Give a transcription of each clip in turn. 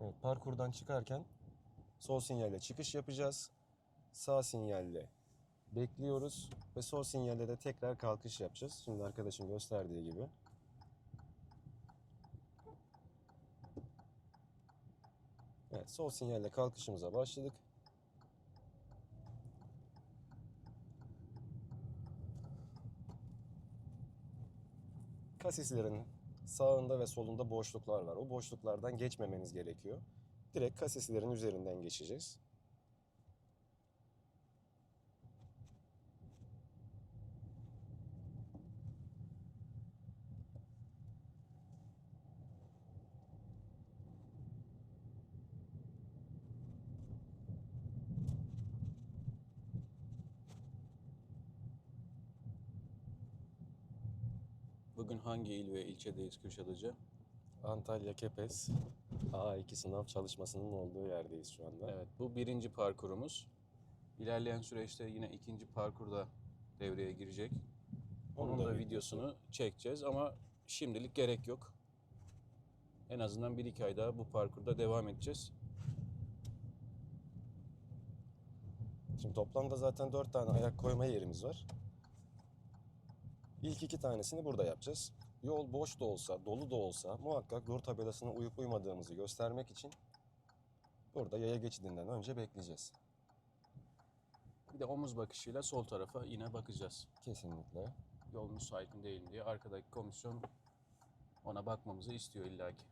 Evet, parkurdan çıkarken sol sinyalle çıkış yapacağız. Sağ sinyalle bekliyoruz ve sol sinyalle de tekrar kalkış yapacağız. Şimdi arkadaşım gösterdiği gibi. Evet, sol sinyalle kalkışımıza başladık. Kasislerin sağında ve solunda boşluklar var. O boşluklardan geçmemeniz gerekiyor. Direkt kasislerin üzerinden geçeceğiz. Bugün hangi il ve ilçedeyiz Kürşat Hoca? Antalya Kepez A2 sınav çalışmasının olduğu yerdeyiz şu anda. Evet, bu birinci parkurumuz. İlerleyen süreçte yine ikinci parkurda devreye girecek. Onun, Onun da da videosu. videosunu çekeceğiz ama şimdilik gerek yok. En azından bir iki ay daha bu parkurda devam edeceğiz. Şimdi toplamda zaten 4 tane ayak koyma yerimiz var. İlk iki tanesini burada yapacağız. Yol boş da olsa, dolu da olsa muhakkak dur tabelasına uyup uymadığımızı göstermek için burada yaya geçidinden önce bekleyeceğiz. Bir de omuz bakışıyla sol tarafa yine bakacağız. Kesinlikle. Yol müsait mi değil mi diye arkadaki komisyon ona bakmamızı istiyor illaki.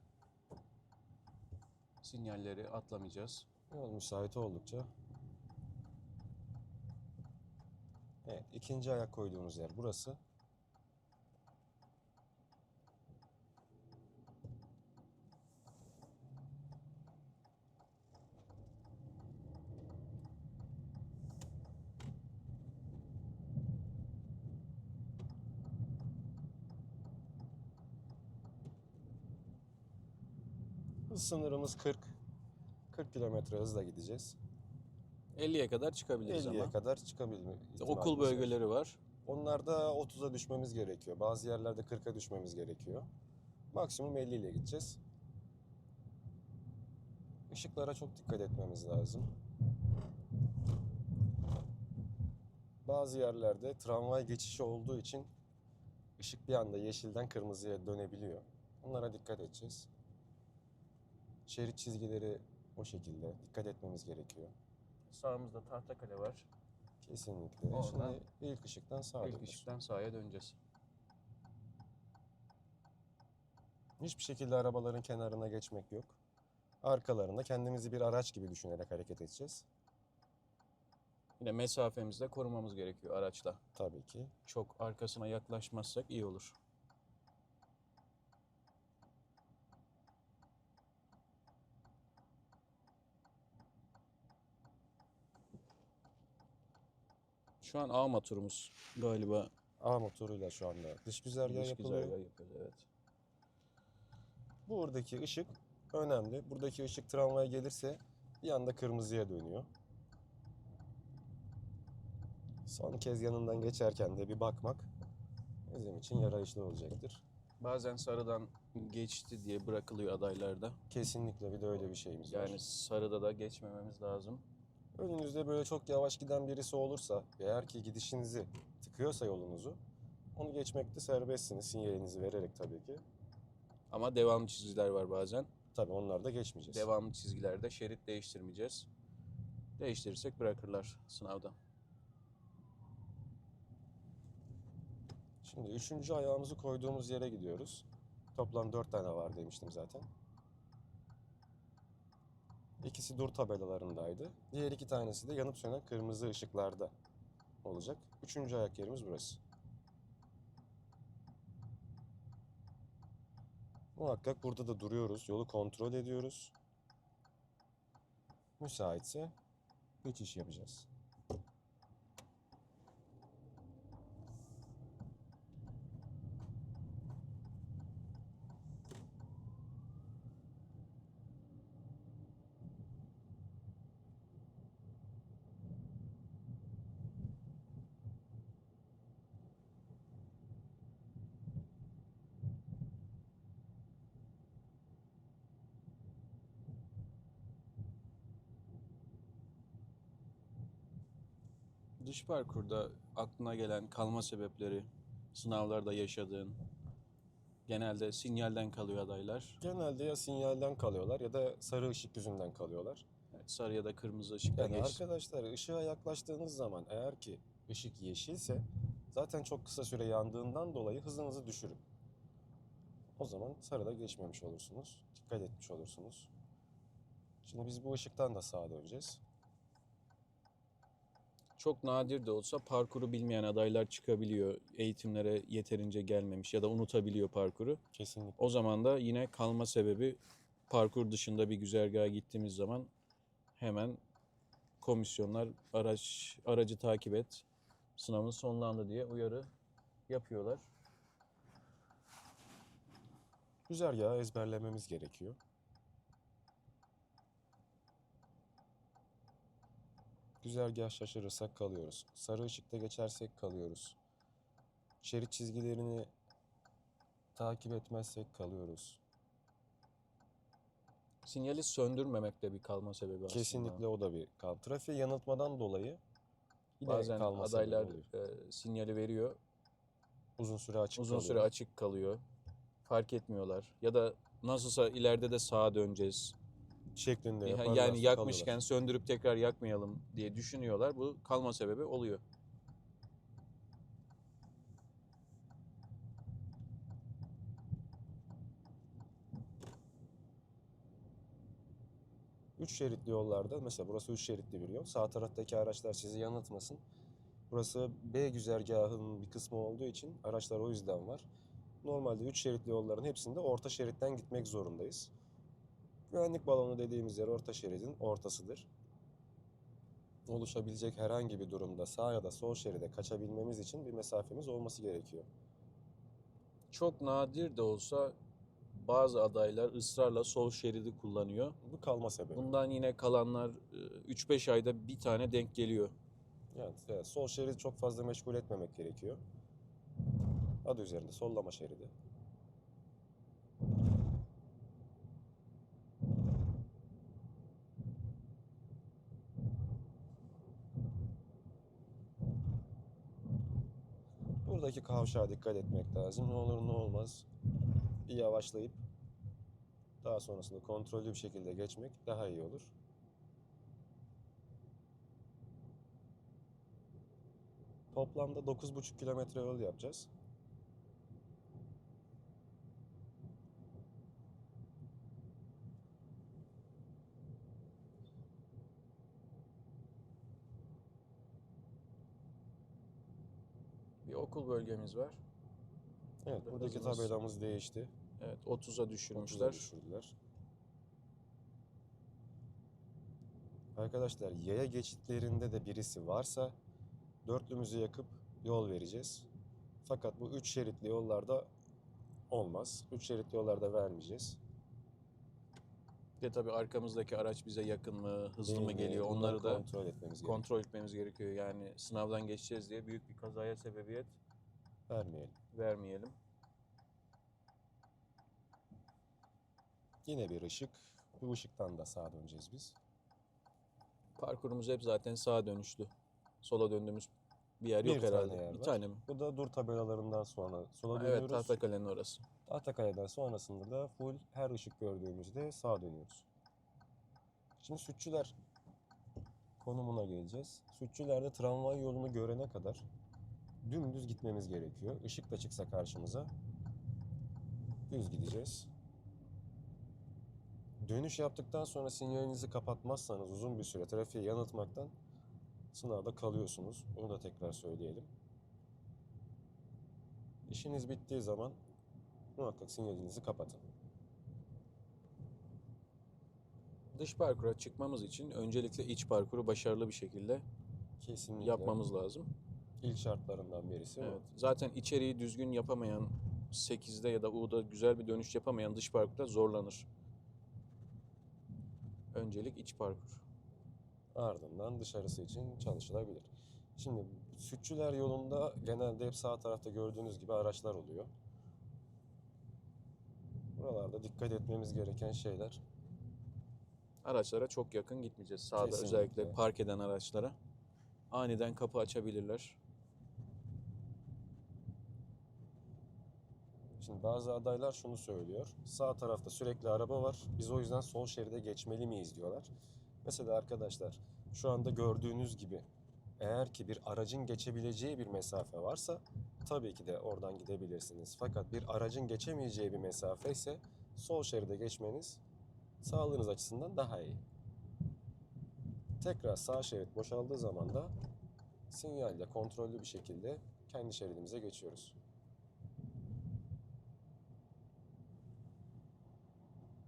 Sinyalleri atlamayacağız. Yol müsait oldukça. Evet, ikinci ayak koyduğumuz yer burası. Hız sınırımız 40. 40 kilometre hızla gideceğiz. 50'ye kadar çıkabiliriz 50'ye ama. kadar çıkabilme ihtimalimiz okul var. bölgeleri var. Onlarda 30'a düşmemiz gerekiyor. Bazı yerlerde 40'a düşmemiz gerekiyor. Maksimum 50 ile gideceğiz. Işıklara çok dikkat etmemiz lazım. Bazı yerlerde tramvay geçişi olduğu için ışık bir anda yeşilden kırmızıya dönebiliyor. Onlara dikkat edeceğiz. Şerit çizgileri o şekilde dikkat etmemiz gerekiyor. Sağımızda Tahtakale var. Kesinlikle. Oradan Şimdi ilk ışıktan sağa İlk dönüyoruz. ışıktan sağa döneceğiz. Hiçbir şekilde arabaların kenarına geçmek yok. Arkalarında kendimizi bir araç gibi düşünerek hareket edeceğiz. Yine mesafemizi de korumamız gerekiyor araçla. Tabii ki. Çok arkasına yaklaşmazsak iyi olur. Şu an A motorumuz galiba A motoruyla şu anda dış güzergah dış yapılıyor. güzergah yapıyoruz, evet. Buradaki ışık önemli. Buradaki ışık tramvaya gelirse bir anda kırmızıya dönüyor. Son kez yanından geçerken de bir bakmak bizim için yarayışlı olacaktır. Bazen sarıdan geçti diye bırakılıyor adaylarda. Kesinlikle bir de öyle bir şeyimiz var. Yani sarıda da geçmememiz lazım. Önünüzde böyle çok yavaş giden birisi olursa ve eğer ki gidişinizi tıkıyorsa yolunuzu onu geçmekte serbestsiniz sinyalinizi vererek tabii ki. Ama devamlı çizgiler var bazen. Tabii onlar da geçmeyeceğiz. Devamlı çizgilerde şerit değiştirmeyeceğiz. Değiştirirsek bırakırlar sınavda. Şimdi üçüncü ayağımızı koyduğumuz yere gidiyoruz. Toplam dört tane var demiştim zaten. İkisi dur tabelalarındaydı. Diğer iki tanesi de yanıp sönen kırmızı ışıklarda olacak. Üçüncü ayak yerimiz burası. Muhakkak burada da duruyoruz. Yolu kontrol ediyoruz. Müsaitse geçiş yapacağız. Dış parkurda aklına gelen kalma sebepleri, sınavlarda yaşadığın, genelde sinyalden kalıyor adaylar. Genelde ya sinyalden kalıyorlar ya da sarı ışık yüzünden kalıyorlar. Evet, sarı ya da kırmızı ışıkta Yani geç. arkadaşlar ışığa yaklaştığınız zaman eğer ki ışık yeşilse zaten çok kısa süre yandığından dolayı hızınızı düşürün. O zaman sarıda geçmemiş olursunuz. Dikkat etmiş olursunuz. Şimdi biz bu ışıktan da sağa döneceğiz. Çok nadir de olsa parkuru bilmeyen adaylar çıkabiliyor. Eğitimlere yeterince gelmemiş ya da unutabiliyor parkuru. Kesinlikle. O zaman da yine kalma sebebi parkur dışında bir güzergaha gittiğimiz zaman hemen komisyonlar araç aracı takip et. Sınavın sonlandı diye uyarı yapıyorlar. Güzergahı ezberlememiz gerekiyor. Güzergah şaşırırsak kalıyoruz. Sarı ışıkta geçersek kalıyoruz. Şerit çizgilerini takip etmezsek kalıyoruz. Sinyali söndürmemek de bir kalma sebebi aslında. Kesinlikle o da bir kal. Trafiği yanıltmadan dolayı yine Bazen kalma sebebi adaylar oluyor. e, sinyali veriyor, uzun süre açık uzun kalıyor. süre açık kalıyor. Fark etmiyorlar. Ya da nasılsa ileride de sağa döneceğiz. Şeklinde Ya- yaparlarsa yani yakmışken kalıyorlar. söndürüp tekrar yakmayalım diye düşünüyorlar. Bu kalma sebebi oluyor. Üç şeritli yollarda mesela burası üç şeritli bir yol. Sağ taraftaki araçlar sizi yanıltmasın. Burası B güzergahının bir kısmı olduğu için araçlar o yüzden var. Normalde üç şeritli yolların hepsinde orta şeritten gitmek zorundayız. Güvenlik balonu dediğimiz yer orta şeridin ortasıdır. Oluşabilecek herhangi bir durumda sağ ya da sol şeride kaçabilmemiz için bir mesafemiz olması gerekiyor. Çok nadir de olsa bazı adaylar ısrarla sol şeridi kullanıyor. Bu kalma sebebi. Bundan yine kalanlar e, 3-5 ayda bir tane denk geliyor. Yani evet, sol şeridi çok fazla meşgul etmemek gerekiyor. Adı üzerinde sollama şeridi. Buradaki kavşağa dikkat etmek lazım. Ne olur ne olmaz bir yavaşlayıp daha sonrasında kontrollü bir şekilde geçmek daha iyi olur. Toplamda 9,5 kilometre yol yapacağız. Bir okul bölgemiz var. Evet, Burada buradaki tabelamız değişti. Evet 30'a 30'a düşürmüşler. düşürdüler. Arkadaşlar yaya geçitlerinde de birisi varsa dörtlümüzü yakıp yol vereceğiz. Fakat bu üç şeritli yollarda olmaz. Üç şeritli yollarda vermeyeceğiz. De tabii arkamızdaki araç bize yakın mı, hızlı mı geliyor onları da kontrol etmemiz gerekiyor. kontrol etmemiz gerekiyor. Yani sınavdan geçeceğiz diye büyük bir kazaya sebebiyet Vermeyelim. vermeyelim. Yine bir ışık. Bu ışıktan da sağa döneceğiz biz. Parkurumuz hep zaten sağa dönüşlü. Sola döndüğümüz bir yer Bir yok tane herhalde. yer bir var. tane mi? Bu da dur tabelalarından sonra sola Ha, Evet dönüyoruz. Tahtakale'nin orası. Tahtakale'den sonrasında da full her ışık gördüğümüzde sağa dönüyoruz. Şimdi sütçüler konumuna geleceğiz. Sütçülerde tramvay yolunu görene kadar dümdüz gitmemiz gerekiyor. Işık da çıksa karşımıza düz gideceğiz. Dönüş yaptıktan sonra sinyalinizi kapatmazsanız uzun bir süre trafiği yanıltmaktan sınavda kalıyorsunuz. Onu da tekrar söyleyelim. İşiniz bittiği zaman muhakkak sinyalinizi kapatın. Dış parkura çıkmamız için öncelikle iç parkuru başarılı bir şekilde Kesinlikle. yapmamız lazım. İlk şartlarından birisi Evet. Zaten içeriği düzgün yapamayan 8'de ya da U'da güzel bir dönüş yapamayan dış parkurda zorlanır. Öncelik iç parkur. Ardından dışarısı için çalışılabilir. Şimdi sütçüler yolunda genelde hep sağ tarafta gördüğünüz gibi araçlar oluyor. Buralarda dikkat etmemiz gereken şeyler. Araçlara çok yakın gitmeyeceğiz. Sağda Kesinlikle. özellikle park eden araçlara aniden kapı açabilirler. Şimdi bazı adaylar şunu söylüyor. Sağ tarafta sürekli araba var. Biz o yüzden sol şeride geçmeli miyiz diyorlar. Mesela arkadaşlar şu anda gördüğünüz gibi eğer ki bir aracın geçebileceği bir mesafe varsa tabii ki de oradan gidebilirsiniz. Fakat bir aracın geçemeyeceği bir mesafe ise sol şeride geçmeniz sağlığınız açısından daha iyi. Tekrar sağ şerit boşaldığı zaman da sinyalle kontrollü bir şekilde kendi şeridimize geçiyoruz.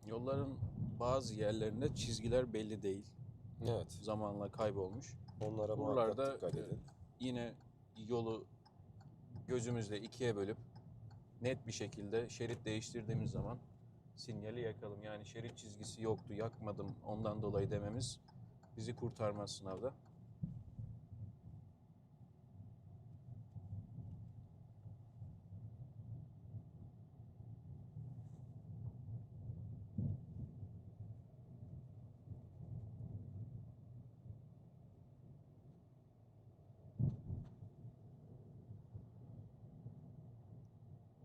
Yolların bazı yerlerinde çizgiler belli değil. Evet. Zamanla kaybolmuş. Onlara Buralarda dikkat e, edin. yine yolu gözümüzle ikiye bölüp net bir şekilde şerit değiştirdiğimiz zaman sinyali yakalım. Yani şerit çizgisi yoktu, yakmadım ondan dolayı dememiz bizi kurtarmaz sınavda.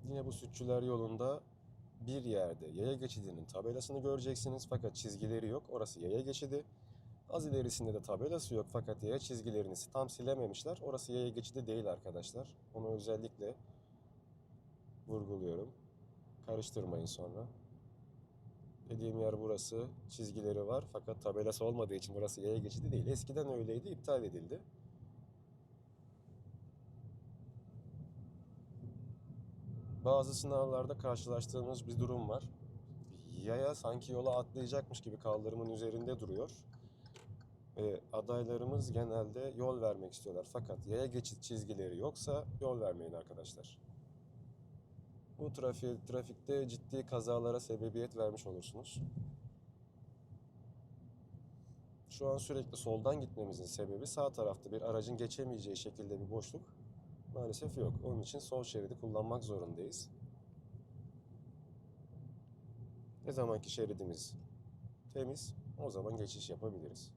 Yine bu yolunda bir yerde yaya geçidinin tabelasını göreceksiniz fakat çizgileri yok. Orası yaya geçidi. Az ilerisinde de tabelası yok fakat yaya çizgilerini tam silememişler. Orası yaya geçidi değil arkadaşlar. Onu özellikle vurguluyorum. Karıştırmayın sonra. Dediğim yer burası. Çizgileri var fakat tabelası olmadığı için burası yaya geçidi değil. Eskiden öyleydi, iptal edildi. Bazı sınavlarda karşılaştığımız bir durum var. Yaya sanki yola atlayacakmış gibi kaldırımın üzerinde duruyor. Ve adaylarımız genelde yol vermek istiyorlar. Fakat yaya geçit çizgileri yoksa yol vermeyin arkadaşlar. Bu trafik, trafikte ciddi kazalara sebebiyet vermiş olursunuz. Şu an sürekli soldan gitmemizin sebebi sağ tarafta bir aracın geçemeyeceği şekilde bir boşluk Maalesef yok. Onun için sol şeridi kullanmak zorundayız. Ne zamanki şeridimiz temiz, o zaman geçiş yapabiliriz.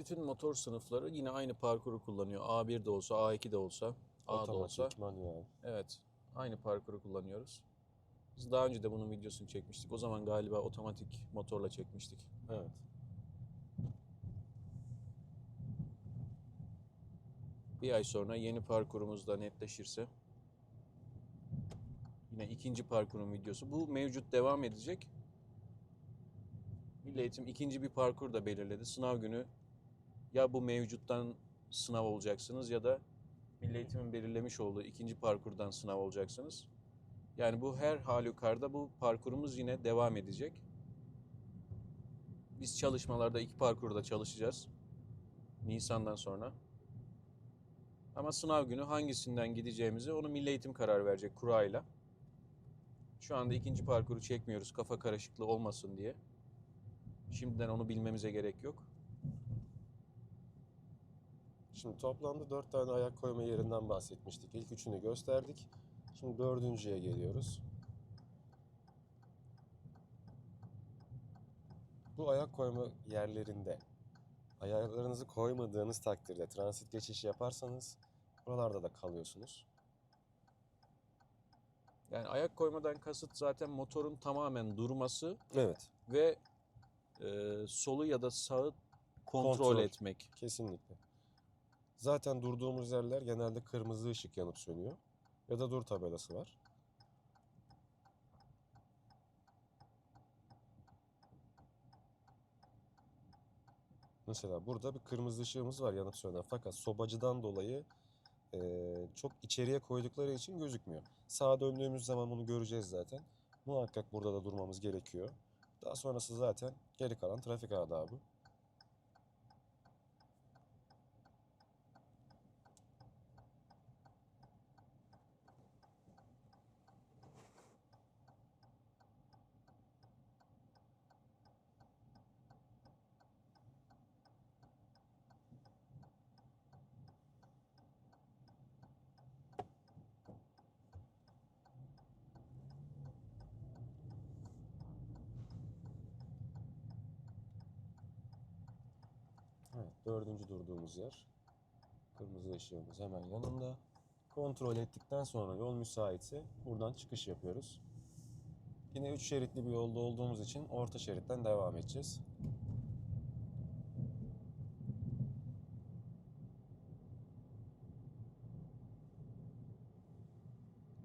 Bütün motor sınıfları yine aynı parkuru kullanıyor. A1 de olsa, A2 de olsa, A da olsa. Manuel. Evet, aynı parkuru kullanıyoruz. Biz daha önce de bunun videosunu çekmiştik. O zaman galiba otomatik motorla çekmiştik. Evet. Bir ay sonra yeni parkurumuz da netleşirse yine ikinci parkurun videosu. Bu mevcut devam edecek. Milli Eğitim ikinci bir parkur da belirledi. Sınav günü ya bu mevcuttan sınav olacaksınız ya da Milli Eğitim'in belirlemiş olduğu ikinci parkurdan sınav olacaksınız. Yani bu her halükarda bu parkurumuz yine devam edecek. Biz çalışmalarda iki parkurda çalışacağız. Nisan'dan sonra. Ama sınav günü hangisinden gideceğimizi onu Milli Eğitim karar verecek kurayla. Şu anda ikinci parkuru çekmiyoruz kafa karışıklığı olmasın diye. Şimdiden onu bilmemize gerek yok. Şimdi toplamda dört tane ayak koyma yerinden bahsetmiştik. İlk üçünü gösterdik. Şimdi dördüncüye geliyoruz. Bu ayak koyma yerlerinde ayaklarınızı koymadığınız takdirde transit geçiş yaparsanız buralarda da kalıyorsunuz. Yani ayak koymadan kasıt zaten motorun tamamen durması Evet, ve e, solu ya da sağı kontrol, Kontrol. etmek. kesinlikle. Zaten durduğumuz yerler genelde kırmızı ışık yanıp sönüyor. Ya da dur tabelası var. Mesela burada bir kırmızı ışığımız var yanıp sönen fakat sobacıdan dolayı eee, çok içeriye koydukları için gözükmüyor. Sağa döndüğümüz zaman bunu göreceğiz zaten. Muhakkak burada da durmamız gerekiyor. Daha sonrası zaten geri kalan trafik adabı. Evet, dördüncü durduğumuz yer. Kırmızı ışığımız hemen yanında. Kontrol ettikten sonra yol müsaitse buradan çıkış yapıyoruz. Yine üç şeritli bir yolda olduğumuz için orta şeritten devam edeceğiz.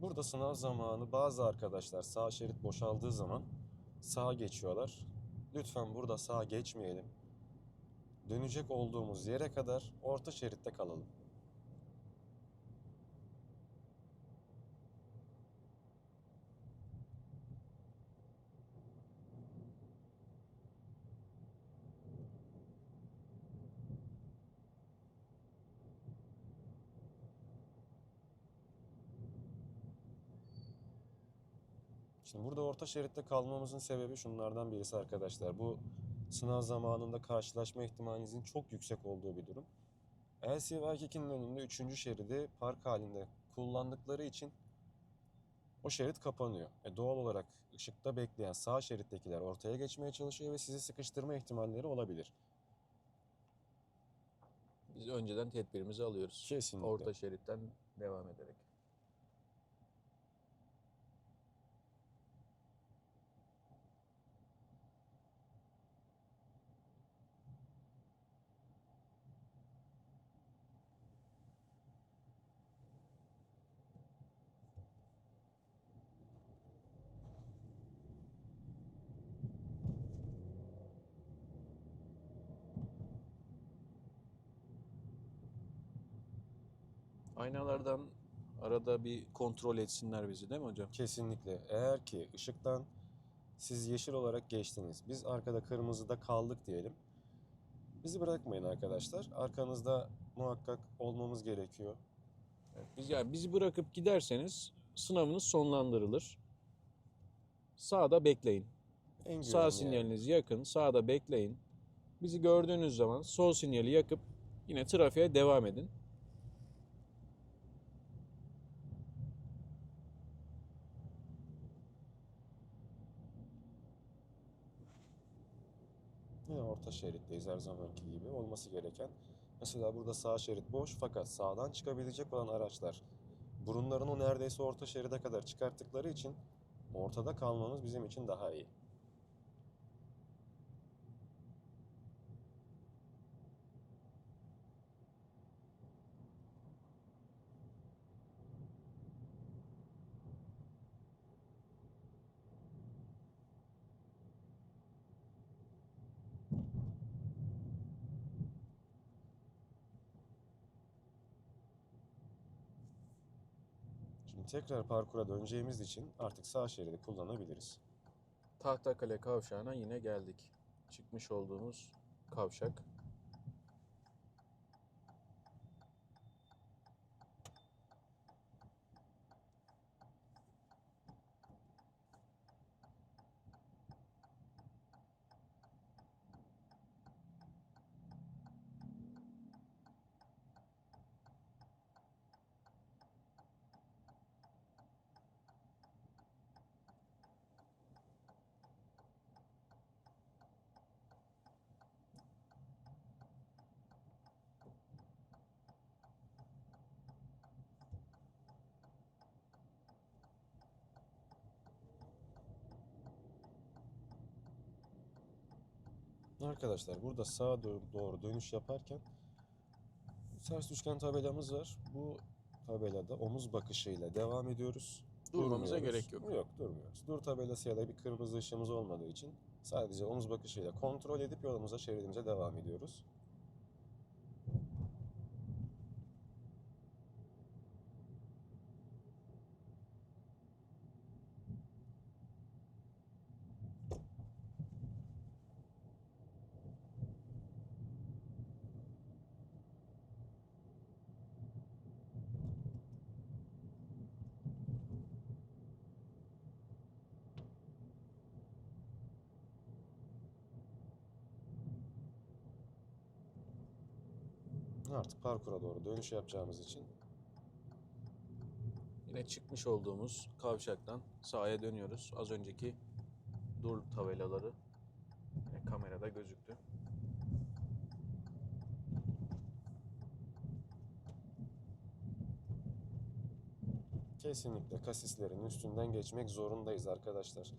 Burada sınav zamanı bazı arkadaşlar sağ şerit boşaldığı zaman sağa geçiyorlar. Lütfen burada sağa geçmeyelim. Dönecek olduğumuz yere kadar orta şeritte kalalım. Şimdi burada orta şeritte kalmamızın sebebi şunlardan birisi arkadaşlar. Bu sınav zamanında karşılaşma ihtimalinizin çok yüksek olduğu bir durum. LCY2'nin önünde 3. şeridi park halinde kullandıkları için o şerit kapanıyor. E doğal olarak ışıkta bekleyen sağ şerittekiler ortaya geçmeye çalışıyor ve sizi sıkıştırma ihtimalleri olabilir. Biz önceden tedbirimizi alıyoruz. Kesinlikle. Orta şeritten devam ederek. Aynalardan arada bir kontrol etsinler bizi değil mi hocam? Kesinlikle. Eğer ki ışıktan siz yeşil olarak geçtiniz. Biz arkada kırmızıda kaldık diyelim. Bizi bırakmayın arkadaşlar. Arkanızda muhakkak olmamız gerekiyor. Evet, Biz yani bizi bırakıp giderseniz sınavınız sonlandırılır. Sağda bekleyin. En Sağ yer. sinyaliniz yakın, sağda bekleyin. Bizi gördüğünüz zaman sol sinyali yakıp yine trafiğe devam edin. Yine orta şeritteyiz her zamanki gibi. Olması gereken. Mesela burada sağ şerit boş fakat sağdan çıkabilecek olan araçlar burunlarını neredeyse orta şeride kadar çıkarttıkları için ortada kalmamız bizim için daha iyi. Tekrar parkura döneceğimiz için artık sağ şeridi kullanabiliriz. Tahtakale kavşağına yine geldik. Çıkmış olduğumuz kavşak. Arkadaşlar burada sağa doğru, dönüş yaparken ters üçgen tabelamız var. Bu tabelada omuz bakışıyla devam ediyoruz. Durmamıza gerek yok. Yok durmuyoruz. Dur tabelası ya da bir kırmızı ışığımız olmadığı için sadece omuz bakışıyla kontrol edip yolumuza şeridimize devam ediyoruz. artık parkura doğru dönüş yapacağımız için yine çıkmış olduğumuz kavşaktan sağa dönüyoruz. Az önceki dur tabelaları yani kamerada gözüktü. Kesinlikle kasislerin üstünden geçmek zorundayız arkadaşlar.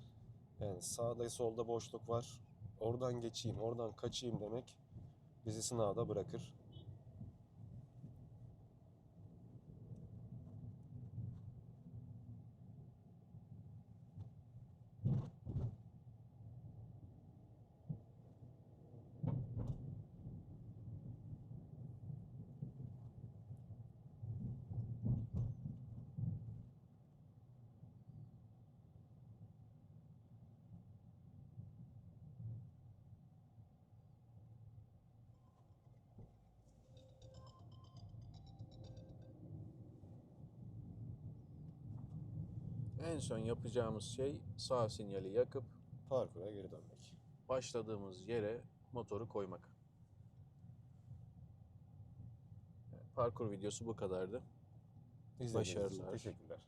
Yani sağda solda boşluk var. Oradan geçeyim, oradan kaçayım demek bizi sınavda bırakır. En son yapacağımız şey sağ sinyali yakıp Parkura geri dönmek. başladığımız yere motoru koymak. Parkur videosu bu kadardı. İzlediğiniz için Başarılar. Teşekkürler.